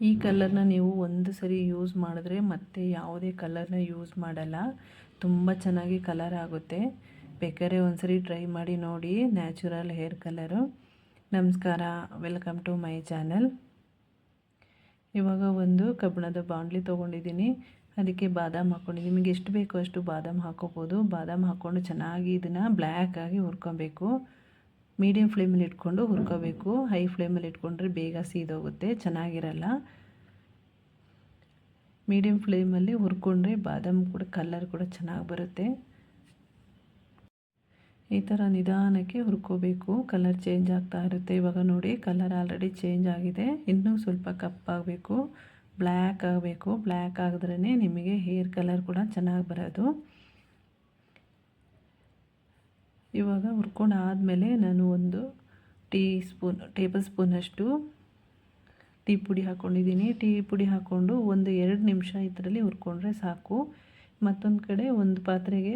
ಈ ಕಲರ್ನ ನೀವು ಒಂದು ಸರಿ ಯೂಸ್ ಮಾಡಿದ್ರೆ ಮತ್ತೆ ಯಾವುದೇ ಕಲರ್ನ ಯೂಸ್ ಮಾಡಲ್ಲ. ತುಂಬ ಚೆನ್ನಾಗಿ ಕಲರ್ ಆಗುತ್ತೆ. ಬೇಕಾದ್ರೆ ಒಂದು ಸರಿ ಟ್ರೈ ಮಾಡಿ ನೋಡಿ. ನ್ಯಾಚುರಲ್ ಹೇರ್ ಕಲರು ನಮಸ್ಕಾರ. ವೆಲ್ಕಮ್ ಟು ಮೈ ಚಾನಲ್ ಇವಾಗ ಒಂದು ಕಬ್ಬಿಣದ ಬಾಂಡ್ಲಿ ತೊಗೊಂಡಿದ್ದೀನಿ. ಅದಕ್ಕೆ ಬಾದಾಮ್ ಹಾಕ್ಕೊಂಡಿದ್ದೀನಿ ನಿಮಗೆ ಎಷ್ಟು ಬೇಕೋ ಅಷ್ಟು ಬಾದಾಮ್ ಹಾಕೋಬೋದು. ಬಾದಾಮ್ ಹಾಕ್ಕೊಂಡು ಚೆನ್ನಾಗಿ ಇದನ್ನು ಬ್ಲ್ಯಾಕಾಗಿ ಹುರ್ಕೊಬೇಕು. ಮೀಡಿಯಮ್ ಫ್ಲೇಮಲ್ಲಿ ಇಟ್ಕೊಂಡು ಹುರ್ಕೋಬೇಕು. ಹೈ ಫ್ಲೇಮಲ್ಲಿ ಇಟ್ಕೊಂಡ್ರೆ ಬೇಗ ಸೀದೋಗುತ್ತೆ, ಚೆನ್ನಾಗಿರಲ್ಲ. ಮೀಡಿಯಮ್ ಫ್ಲೇಮಲ್ಲಿ ಹುರ್ಕೊಂಡ್ರೆ ಬಾದಾಮಿ ಕೂಡ, ಕಲರ್ ಕೂಡ ಚೆನ್ನಾಗಿ ಬರುತ್ತೆ. ಈ ಥರ ನಿಧಾನಕ್ಕೆ ಹುರ್ಕೋಬೇಕು. ಕಲರ್ ಚೇಂಜ್ ಆಗ್ತಾ ಇರುತ್ತೆ. ಇವಾಗ ನೋಡಿ, ಕಲರ್ ಆಲ್ರೆಡಿ ಚೇಂಜ್ ಆಗಿದೆ. ಇನ್ನೂ ಸ್ವಲ್ಪ ಕಪ್ಪಾಗಬೇಕು ಬ್ಲ್ಯಾಕ್ ಆಗಬೇಕು. ಬ್ಲ್ಯಾಕ್ ಆಗಿದ್ರೇ ನಿಮಗೆ ಹೇರ್ ಕಲರ್ ಕೂಡ ಚೆನ್ನಾಗಿ ಬರೋದು. ಇವಾಗ ಹುರ್ಕೊಂಡು ಆದಮೇಲೆ ನಾನು ಒಂದು ಟೀ ಸ್ಪೂನ್, ಟೇಬಲ್ ಸ್ಪೂನಷ್ಟು ಟೀ ಪುಡಿ ಹಾಕ್ಕೊಂಡಿದ್ದೀನಿ ಟೀ ಪುಡಿ ಹಾಕ್ಕೊಂಡು ಒಂದು ಎರಡು ನಿಮಿಷ ಇದರಲ್ಲಿ ಹುರ್ಕೊಂಡ್ರೆ ಸಾಕು. ಮತ್ತೊಂದು ಕಡೆ ಒಂದು ಪಾತ್ರೆಗೆ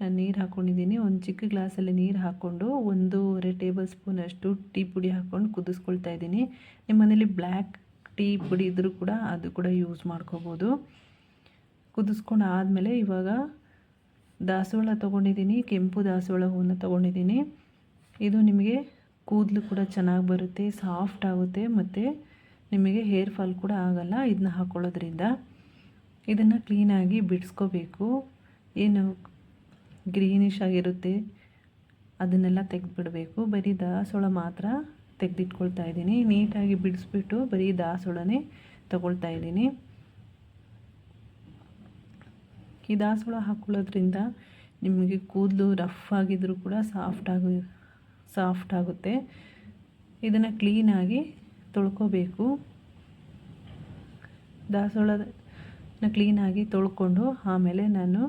ನಾನು ನೀರು ಹಾಕ್ಕೊಂಡಿದ್ದೀನಿ ಒಂದು ಚಿಕ್ಕ ಗ್ಲಾಸಲ್ಲಿ ನೀರು ಹಾಕ್ಕೊಂಡು ಒಂದೂವರೆ ಟೇಬಲ್ ಸ್ಪೂನಷ್ಟು ಟೀ ಪುಡಿ ಹಾಕ್ಕೊಂಡು ಕುದಿಸ್ಕೊಳ್ತಾ ಇದ್ದೀನಿ. ನಿಮ್ಮ ಮನೇಲಿ ಬ್ಲ್ಯಾಕ್ ಟೀ ಪುಡಿ ಇದ್ದರೂ ಕೂಡ ಅದು ಕೂಡ ಯೂಸ್ ಮಾಡ್ಕೋಬೋದು. ಕುದಿಸ್ಕೊಂಡು ಆದಮೇಲೆ ಇವಾಗ ದಾಸವಾಳ ತೊಗೊಂಡಿದ್ದೀನಿ, ಕೆಂಪು ದಾಸವಾಳ ಹೂವನ್ನು ತೊಗೊಂಡಿದ್ದೀನಿ. ಇದು ನಿಮಗೆ ಕೂದಲು ಕೂಡ ಚೆನ್ನಾಗಿ ಬರುತ್ತೆ, ಸಾಫ್ಟ್ ಆಗುತ್ತೆ ಮತ್ತು ನಿಮಗೆ ಹೇರ್ ಫಾಲ್ ಕೂಡ ಆಗಲ್ಲ ಇದನ್ನ ಹಾಕ್ಕೊಳ್ಳೋದ್ರಿಂದ ಇದನ್ನು ಕ್ಲೀನಾಗಿ ಬಿಡಿಸ್ಕೋಬೇಕು. ಏನು ಗ್ರೀನಿಶ್ ಆಗಿರುತ್ತೆ ಅದನ್ನೆಲ್ಲ ತೆಗೆದುಬಿಡಬೇಕು. ಬರೀ ದಾಸೋಳ ಮಾತ್ರ ತೆಗೆದಿಟ್ಕೊಳ್ತಾ ಇದ್ದೀನಿ. ನೀಟಾಗಿ ಬಿಡಿಸ್ಬಿಟ್ಟು ಬರೀ ದಾಸೋಳನೇ ತಗೊಳ್ತಾ ಇದ್ದೀನಿ. ಈ ದಾಸವಾಳ ಹಾಕೊಳ್ಳೋದ್ರಿಂದ ನಿಮಗೆ ಕೂದಲು ರಫ್ ಆಗಿದ್ದರೂ ಕೂಡ ಸಾಫ್ಟ್ ಸಾಫ್ಟ್ ಆಗುತ್ತೆ. ಇದನ್ನು ಕ್ಲೀನಾಗಿ ತೊಳ್ಕೋಬೇಕು. ದಾಸವಾಳನ ಕ್ಲೀನಾಗಿ ತೊಳ್ಕೊಂಡು ಆಮೇಲೆ ನಾನು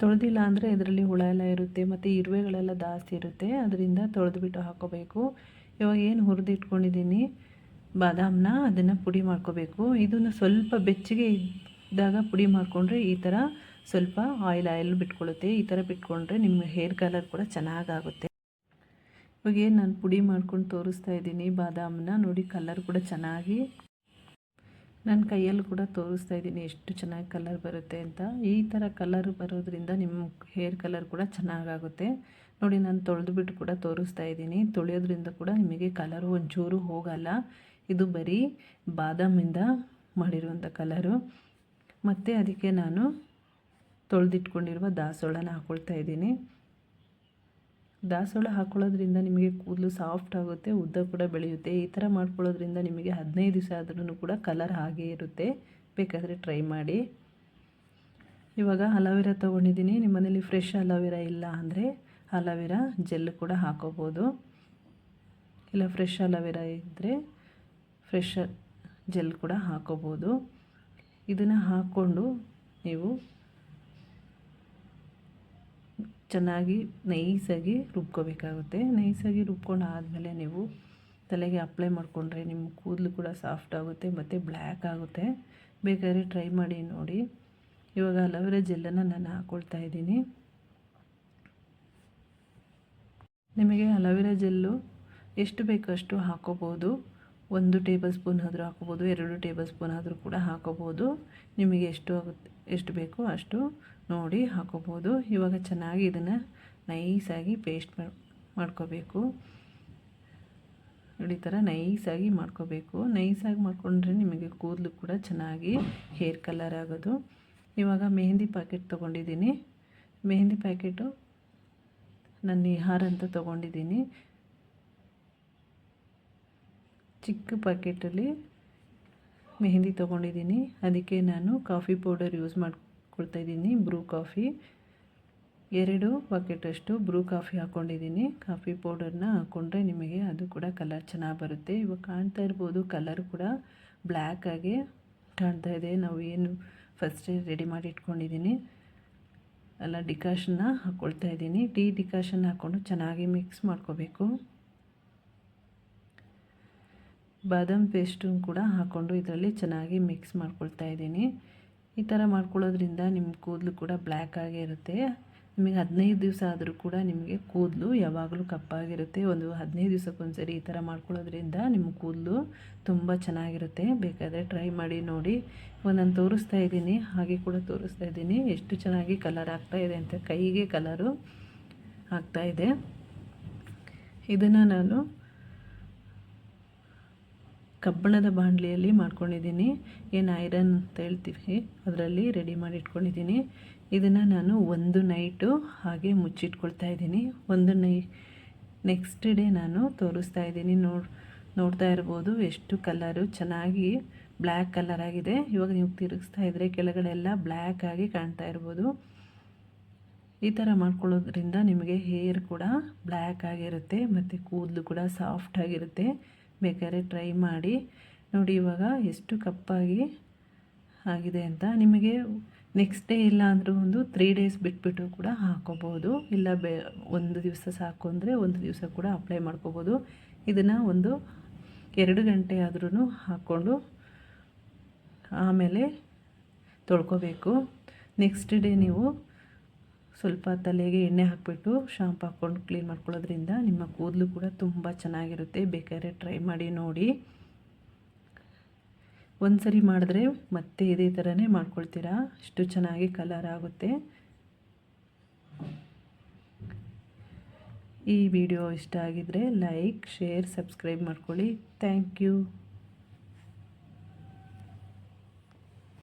ತೊಳೆದಿಲ್ಲ ಅಂದರೆ ಇದರಲ್ಲಿ ಹುಳ ಎಲ್ಲ ಇರುತ್ತೆ, ಮತ್ತು ಇರುವೆಗಳೆಲ್ಲ ಜಾಸ್ತಿ ಇರುತ್ತೆ, ಅದರಿಂದ ತೊಳೆದುಬಿಟ್ಟು ಹಾಕೋಬೇಕು. ಇವಾಗ ಏನು ಹುರಿದಿಟ್ಕೊಂಡಿದ್ದೀನಿ? ಬಾದಾಮನ್ನ ಅದನ್ನು ಪುಡಿ ಮಾಡ್ಕೋಬೇಕು. ಇದನ್ನು ಸ್ವಲ್ಪ ಬೆಚ್ಚಗೆ ಇದ್ದಾಗ ಪುಡಿ ಮಾಡಿಕೊಂಡ್ರೆ ಈ ಥರ ಸ್ವಲ್ಪ ಆಯಿಲ್ ಆಯಿಲ್ ಬಿಟ್ಕೊಳ್ಳುತ್ತೆ. ಈ ಥರ ಬಿಟ್ಕೊಂಡ್ರೆ ನಿಮ್ಮ ಹೇರ್ ಕಲರ್ ಕೂಡ ಚೆನ್ನಾಗಾಗುತ್ತೆ. ಇವಾಗ ನಾನು ಪುಡಿ ಮಾಡ್ಕೊಂಡು ತೋರಿಸ್ತಾ ಇದ್ದೀನಿ ಬಾದಾಮನ್ನ ನೋಡಿ ಕಲರ್ ಕೂಡ ಚೆನ್ನಾಗಿ. ನನ್ನ ಕೈಯಲ್ಲಿ ಕೂಡ ತೋರಿಸ್ತಾ ಇದ್ದೀನಿ ಎಷ್ಟು ಚೆನ್ನಾಗಿ ಕಲರ್ ಬರುತ್ತೆ ಅಂತ. ಈ ಥರ ಕಲರ್ ಬರೋದ್ರಿಂದ ನಿಮ್ಮ ಹೇರ್ ಕಲರ್ ಕೂಡ ಚೆನ್ನಾಗಾಗುತ್ತೆ. ನೋಡಿ ನಾನು ತೊಳೆದುಬಿಟ್ಟು ಕೂಡ ತೋರಿಸ್ತಾ ಇದ್ದೀನಿ. ತೊಳೆಯೋದ್ರಿಂದ ಕೂಡ ನಿಮಗೆ ಕಲರು ಒಂಚೂರು ಹೋಗಲ್ಲ. ಇದು ಬರೀ ಬಾದಾಮಿಂದ ಮಾಡಿರುವಂಥ ಕಲರು. ಮತ್ತು ಅದಕ್ಕೆ ನಾನು ತೊಳೆದಿಟ್ಕೊಂಡಿರುವ ದಾಸೋಳನ ಹಾಕ್ಕೊಳ್ತಾ ಇದ್ದೀನಿ. ದಾಸೋಳ ಹಾಕ್ಕೊಳ್ಳೋದ್ರಿಂದ ನಿಮಗೆ ಕೂದಲು ಸಾಫ್ಟ್ ಆಗುತ್ತೆ, ಉದ್ದ ಕೂಡ ಬೆಳೆಯುತ್ತೆ. ಈ ಥರ ಮಾಡ್ಕೊಳ್ಳೋದ್ರಿಂದ ನಿಮಗೆ ಹದಿನೈದು ದಿವಸ ಆದ್ರೂ ಕೂಡ ಕಲರ್ ಹಾಗೇ ಇರುತ್ತೆ. ಬೇಕಾದರೆ ಟ್ರೈ ಮಾಡಿ. ಇವಾಗ ಅಲೋವೆರಾ ತೊಗೊಂಡಿದ್ದೀನಿ. ನಿಮ್ಮನೇಲಿ ಫ್ರೆಶ್ ಅಲೋವೆರಾ ಇಲ್ಲ ಅಂದರೆ ಅಲೋವೆರಾ ಜೆಲ್ ಕೂಡ ಹಾಕೋಬೋದು. ಇಲ್ಲ ಫ್ರೆಶ್ ಅಲೋವೆರಾ ಇದ್ದರೆ ಫ್ರೆಶ್ ಜೆಲ್ ಕೂಡ ಹಾಕೋಬೋದು. ಇದನ್ನು ಹಾಕ್ಕೊಂಡು ನೀವು ಚೆನ್ನಾಗಿ ನೈಸಾಗಿ ರುಬ್ಕೋಬೇಕಾಗುತ್ತೆ. ನೈಸಾಗಿ ರುಬ್ಕೊಂಡು ಆದಮೇಲೆ ನೀವು ತಲೆಗೆ ಅಪ್ಲೈ ಮಾಡಿಕೊಂಡ್ರೆ ನಿಮ್ಮ ಕೂದಲು ಕೂಡ ಸಾಫ್ಟ್ ಆಗುತ್ತೆ ಮತ್ತು ಬ್ಲ್ಯಾಕ್ ಆಗುತ್ತೆ. ಬೇಕಾದ್ರೆ ಟ್ರೈ ಮಾಡಿ ನೋಡಿ. ಇವಾಗ ಅಲೋವೆರಾ ಜೆಲ್ಲನ್ನು ನಾನು ಹಾಕ್ಕೊಳ್ತಾ ಇದ್ದೀನಿ. ನಿಮಗೆ ಅಲೋವೆರಾ ಜೆಲ್ಲು ಎಷ್ಟು ಬೇಕೋ ಅಷ್ಟು ಹಾಕೋಬೋದು. ಒಂದು ಟೇಬಲ್ ಸ್ಪೂನ್ ಆದರೂ ಹಾಕೋಬೋದು, ಎರಡು ಟೇಬಲ್ ಸ್ಪೂನ್ ಆದರೂ ಕೂಡ ಹಾಕೋಬೋದು. ನಿಮಗೆ ಎಷ್ಟು ಆಗುತ್ತೆ, ಎಷ್ಟು ಬೇಕೋ ಅಷ್ಟು ನೋಡಿ ಹಾಕೋಬೋದು. ಇವಾಗ ಚೆನ್ನಾಗಿ ಇದನ್ನು ನೈಸಾಗಿ ಪೇಸ್ಟ್ ಮಾಡ್ಕೋಬೇಕು. ಈ ಥರ ನೈಸಾಗಿ ಮಾಡ್ಕೋಬೇಕು. ನೈಸಾಗಿ ಮಾಡಿಕೊಂಡ್ರೆ ನಿಮಗೆ ಕೂದಲು ಕೂಡ ಚೆನ್ನಾಗಿ ಹೇರ್ ಕಲರ್ ಆಗೋದು. ಇವಾಗ ಮೆಹಂದಿ ಪ್ಯಾಕೆಟ್ ತೊಗೊಂಡಿದ್ದೀನಿ. ಮೆಹಂದಿ ಪ್ಯಾಕೆಟು ನಾನು ನಿಹಾರ್ ಅಂತ ತೊಗೊಂಡಿದ್ದೀನಿ. ಚಿಕ್ಕ ಪ್ಯಾಕೆಟಲ್ಲಿ ಮೆಹಂದಿ ತೊಗೊಂಡಿದ್ದೀನಿ. ಅದಕ್ಕೆ ನಾನು ಕಾಫಿ ಪೌಡರ್ ಯೂಸ್ ಮಾಡ್ಕೊಳ್ತಾ ಇದ್ದೀನಿ, ಬ್ರೂ ಕಾಫಿ. ಎರಡು ಬಕೆಟಷ್ಟು ಬ್ರೂ ಕಾಫಿ ಹಾಕ್ಕೊಂಡಿದ್ದೀನಿ ಕಾಫಿ ಪೌಡರ್ನ ಹಾಕ್ಕೊಂಡ್ರೆ ನಿಮಗೆ ಅದು ಕೂಡ ಕಲರ್ ಚೆನ್ನಾಗಿ ಬರುತ್ತೆ. ಇವಾಗ ಕಾಣ್ತಾ ಇರ್ಬೋದು, ಕಲರ್ ಕೂಡ ಬ್ಲ್ಯಾಕ್ ಆಗಿ ಕಾಣ್ತಾ ಇದೆ. ನಾವು ಏನು ಫಸ್ಟೇ ರೆಡಿ ಮಾಡಿ ಇಟ್ಕೊಂಡಿದ್ದೀನಿ. ಅಲ್ಲ ಡಿಕಾಷನ್ನ ಹಾಕ್ಕೊಳ್ತಾ ಇದ್ದೀನಿ. ಟೀ ಡಿಕಾಷನ್ ಹಾಕ್ಕೊಂಡು ಚೆನ್ನಾಗಿ ಮಿಕ್ಸ್ ಮಾಡ್ಕೋಬೇಕು. ಬಾದಾಮ್ ಪೇಸ್ಟನ್ನು ಕೂಡ ಹಾಕ್ಕೊಂಡು ಇದರಲ್ಲಿ ಚೆನ್ನಾಗಿ ಮಿಕ್ಸ್ ಮಾಡ್ಕೊಳ್ತಾ ಇದ್ದೀನಿ. ಈ ಥರ ಮಾಡ್ಕೊಳ್ಳೋದ್ರಿಂದ ನಿಮ್ಮ ಕೂದಲು ಕೂಡ ಬ್ಲ್ಯಾಕ್ ಆಗೇ ಇರುತ್ತೆ. ನಿಮಗೆ ಹದಿನೈದು ದಿವಸ ಆದರೂ ಕೂಡ ನಿಮಗೆ ಕೂದಲು ಯಾವಾಗಲೂ ಕಪ್ಪಾಗಿರುತ್ತೆ. ಒಂದು ಹದಿನೈದು ದಿವಸಕ್ಕೊಂದ್ಸರಿ ಈ ಥರ ಮಾಡ್ಕೊಳ್ಳೋದ್ರಿಂದ ನಿಮ್ಮ ಕೂದಲು ತುಂಬ ಚೆನ್ನಾಗಿರುತ್ತೆ. ಬೇಕಾದರೆ ಟ್ರೈ ಮಾಡಿ ನೋಡಿ. ಇವಾಗ ನಾನು ತೋರಿಸ್ತಾ ಇದ್ದೀನಿ. ಹಾಗೆ ಕೂಡ ತೋರಿಸ್ತಾ ಇದ್ದೀನಿ. ಎಷ್ಟು ಚೆನ್ನಾಗಿ ಕಲರ್ ಆಗ್ತಾ ಇದೆ ಅಂತ. ಕೈಗೆ ಕಲರು ಆಗ್ತಾ ಇದೆ. ಇದನ್ನು ನಾನು ಕಬ್ಬಣದ ಬಾಂಡ್ಲಿಯಲ್ಲಿ ಮಾಡ್ಕೊಂಡಿದ್ದೀನಿ. ಏನು ಐರನ್ ಅಂತ ಹೇಳ್ತೀವಿ. ಅದರಲ್ಲಿ ರೆಡಿ ಮಾಡಿ ಇಟ್ಕೊಂಡಿದ್ದೀನಿ ಇದನ್ನು ನಾನು ಒಂದು ನೈಟು ಹಾಗೆ ಮುಚ್ಚಿಟ್ಕೊಳ್ತಾ ಇದ್ದೀನಿ. ಒಂದು ನೈ ನೆಕ್ಸ್ಟ್ ಡೇ ನಾನು ತೋರಿಸ್ತಾ ಇದ್ದೀನಿ. ನೋಡ್, ನೋಡ್ತಾ ಇರ್ಬೋದು ಎಷ್ಟು ಕಲರು ಚೆನ್ನಾಗಿ ಬ್ಲ್ಯಾಕ್ ಕಲರ್ ಆಗಿದೆ. ಇವಾಗ ನೀವು ತಿರುಗಿಸ್ತಾ ಇದ್ದರೆ ಕೆಳಗಡೆ ಎಲ್ಲ ಬ್ಲ್ಯಾಕ್ ಆಗಿ ಕಾಣ್ತಾ ಇರ್ಬೋದು. ಈ ಥರ ಮಾಡ್ಕೊಳ್ಳೋದ್ರಿಂದ ನಿಮಗೆ ಹೇರ್ ಕೂಡ ಬ್ಲ್ಯಾಕ್ ಆಗಿರುತ್ತೆ. ಮತ್ತು ಕೂದಲು ಕೂಡ ಸಾಫ್ಟ್ ಆಗಿರುತ್ತೆ. ಬೇಕಾದ್ರೆ ಟ್ರೈ ಮಾಡಿ ನೋಡಿ ಇವಾಗ ಎಷ್ಟು ಕಪ್ಪಾಗಿ ಆಗಿದೆ ಅಂತ. ನಿಮಗೆ ನೆಕ್ಸ್ಟ್ ಡೇ ಇಲ್ಲ ಅಂದರೂ ಒಂದು ತ್ರೀ ಡೇಸ್ ಬಿಟ್ಬಿಟ್ಟು ಕೂಡ ಹಾಕೋಬೋದು ಇಲ್ಲ ಬೆ, ಒಂದು ದಿವಸ ಸಾಕು ಅಂದರೆ ಒಂದು ದಿವಸ ಕೂಡ ಅಪ್ಲೈ ಮಾಡ್ಕೋಬೋದು ಇದನ್ನು ಒಂದು ಎರಡು ಗಂಟೆ ಆದ್ರೂ ಹಾಕ್ಕೊಂಡು ಆಮೇಲೆ ತೊಳ್ಕೊಬೇಕು. ನೆಕ್ಸ್ಟ್ ಡೇ ನೀವು ಸ್ವಲ್ಪ ತಲೆಗೆ ಎಣ್ಣೆ ಹಾಕಿಬಿಟ್ಟು ಶಾಂಪ್ ಹಾಕ್ಕೊಂಡು ಕ್ಲೀನ್ ಮಾಡ್ಕೊಳ್ಳೋದ್ರಿಂದ ನಿಮ್ಮ ಕೂದಲು ಕೂಡ ತುಂಬ ಚೆನ್ನಾಗಿರುತ್ತೆ. ಬೇಕಾದ್ರೆ ಟ್ರೈ ಮಾಡಿ ನೋಡಿ. ಒಂದು ಸರಿ ಮಾಡಿದ್ರೆ ಮತ್ತೆ ಇದೇ ಥರನೇ ಮಾಡ್ಕೊಳ್ತೀರಾ? ಅಷ್ಟು ಚೆನ್ನಾಗಿ ಕಲರ್ ಆಗುತ್ತೆ. ಈ ವಿಡಿಯೋ ಇಷ್ಟ ಆಗಿದರೆ ಲೈಕ್, ಶೇರ್, ಸಬ್ಸ್ಕ್ರೈಬ್ ಮಾಡ್ಕೊಳ್ಳಿ. Thank you.